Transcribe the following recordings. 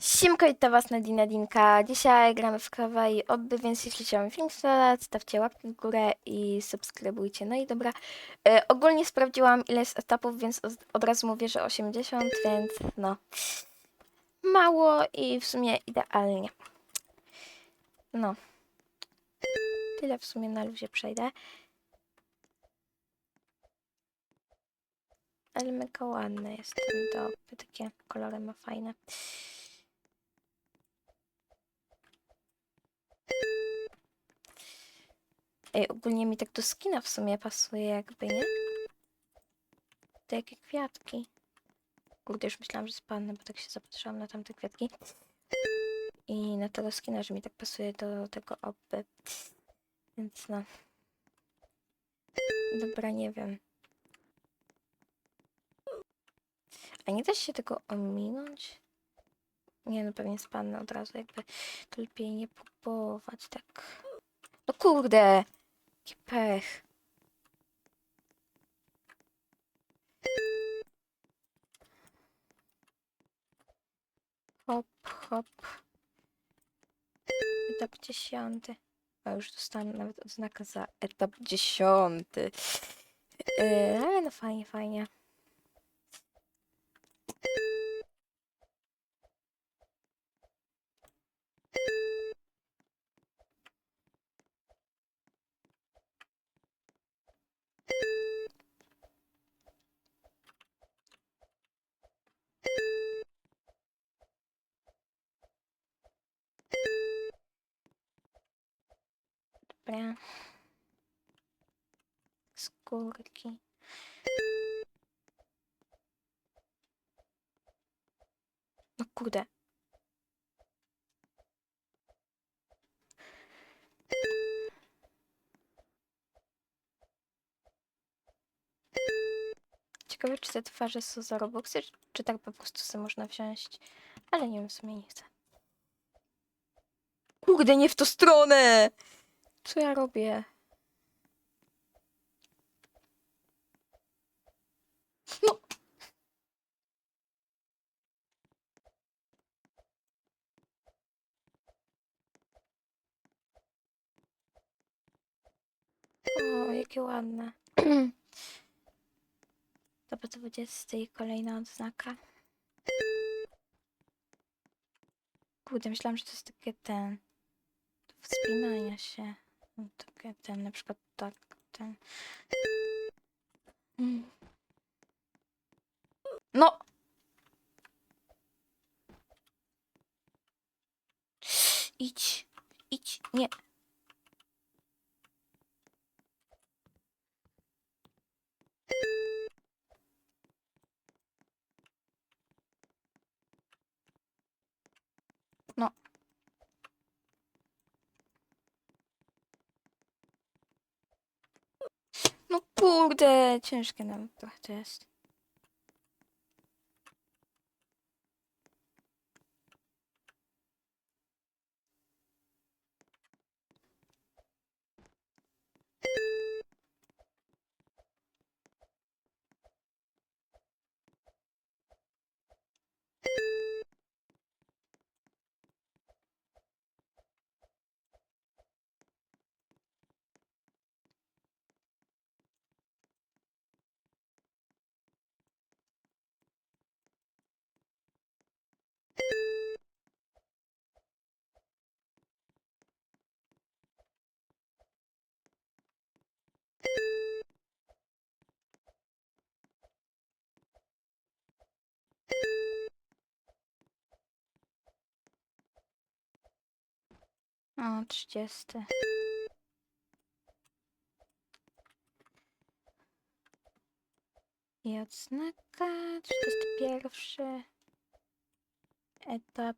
Siemka, witam was Nadina Dinka. Dzisiaj gramy w Kawa i Obby, więc jeśli chciałem film spodobać, stawcie łapkę w górę i subskrybujcie. No i dobra, e, ogólnie sprawdziłam ile jest etapów, więc od, razu mówię, że 80, więc no mało i w sumie idealnie. No. Tyle w sumie na luzie przejdę. Ale mega ładny jest Obby, takie kolory ma fajne. Ej, ogólnie mi tak do skina w sumie pasuje jakby, nie? Te jakie kwiatki. Kurde, już myślałam, że spadnę, bo tak się zapatrzyłam na tamte kwiatki. I na tego skina, że mi tak pasuje do tego obby. Więc no. Dobra, nie wiem. A nie da się tego ominąć? Nie, no pewnie spadnę od razu, jakby to lepiej nie próbować, tak. No kurde! Jaki pech. Hop, hop. Etap dziesiąty. A już dostałam nawet odznakę za etap dziesiąty. Yy, ale no fajnie, fajnie. Dobra. Skórki. No kurde. Ciekawe, czy te twarze są za Robuxy, czy- tak po prostu sobie można wziąć. Ale nie wiem, w sumie nie chcę. Kurde, nie w tą stronę! Co ja robię? No. O, jakie ładne. Dobra, to będzie z tej kolejna odznaka. Kurde, myślałam, że to jest takie ten... Wspinania się. No, Takie ten, na przykład tak, ten... No! Idź, idź, nie. No. No kurde, ciężkie nam trochę to jest. 30. I odznaka 31. Etap.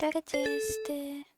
Czterdziesty. No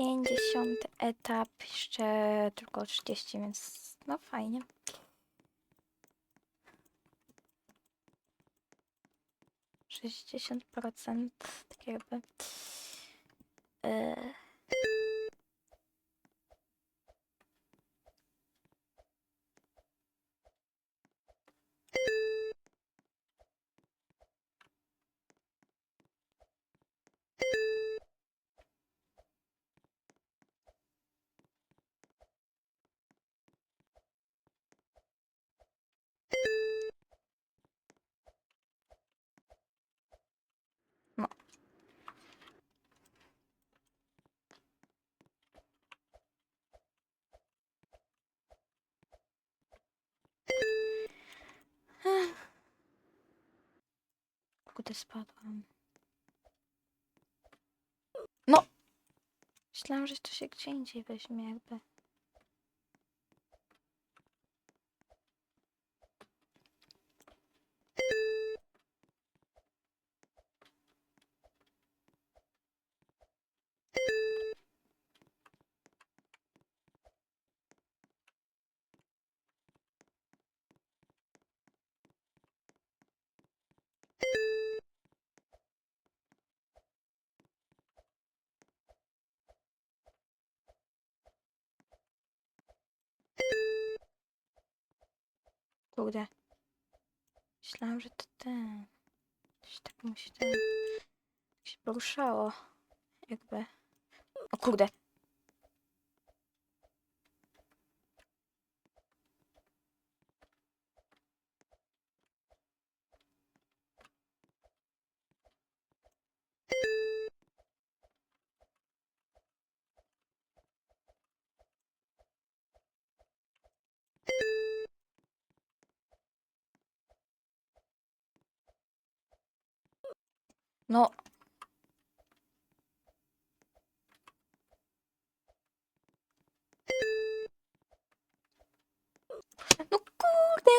50 etap, jeszcze tylko 30, więc no fajnie. Sześćdziesiąt procent, tak jakby. Yy. Kurde, spadłam. No! Myślałam, że to się gdzie indziej weźmie jakby. Kurde. Myślałam, że to ten. Coś tak mu się ten. się poruszało. Jakby. O kurde. No. No kurde.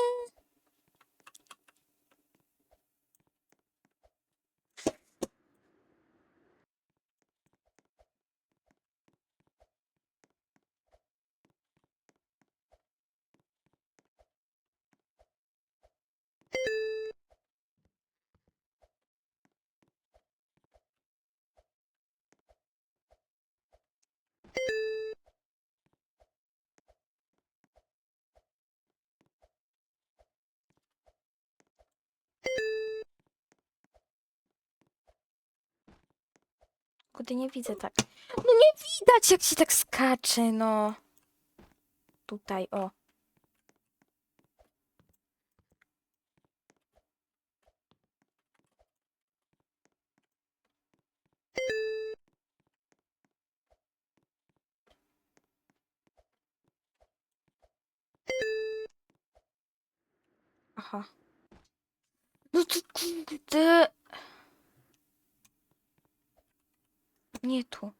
Kurde, nie widzę tak. No nie widać, jak się tak skacze, no. Tutaj, o. Aha. No to kurde. nie tu.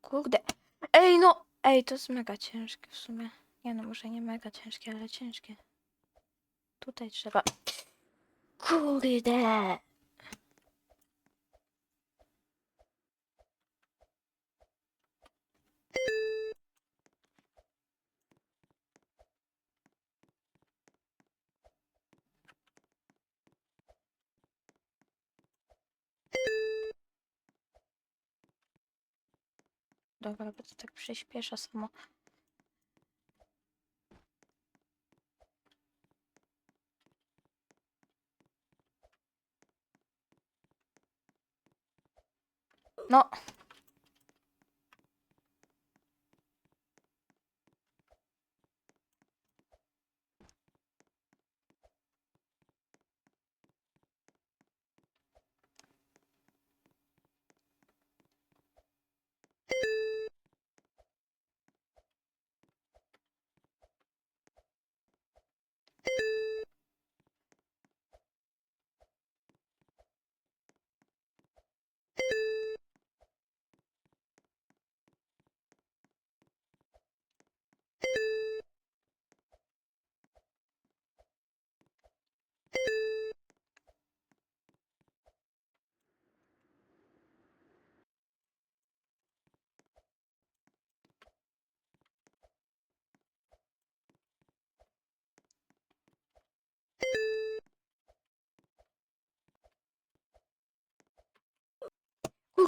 Kurde. Ej, no! Ej, to jest mega ciężkie w sumie. Nie no, może nie mega ciężkie, ale ciężkie. Tutaj trzeba... Kurde! Dobra, bo to tak przyspiesza samo. No.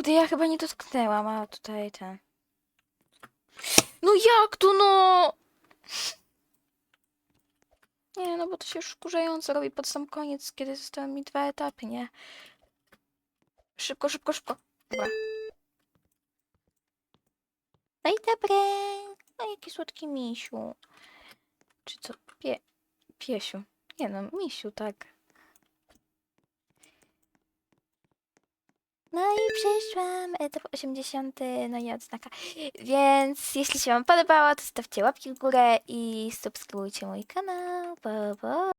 Kurde, ja chyba nie dotknęłam, a tutaj ten. No jak tu no? Nie, no bo to się już wkurzająco robi pod sam koniec, kiedy zostały mi dwa etapy, nie? Szybko, szybko, szybko. Dobra. No i dobre. No jaki słodki misiu. Czy co? Pie... Piesiu. Nie no, misiu, tak. No i przyszłam, etap 80, no i odznaka. Więc jeśli się Wam podobało, to stawcie łapki w górę i subskrybujcie mój kanał. Pa, pa.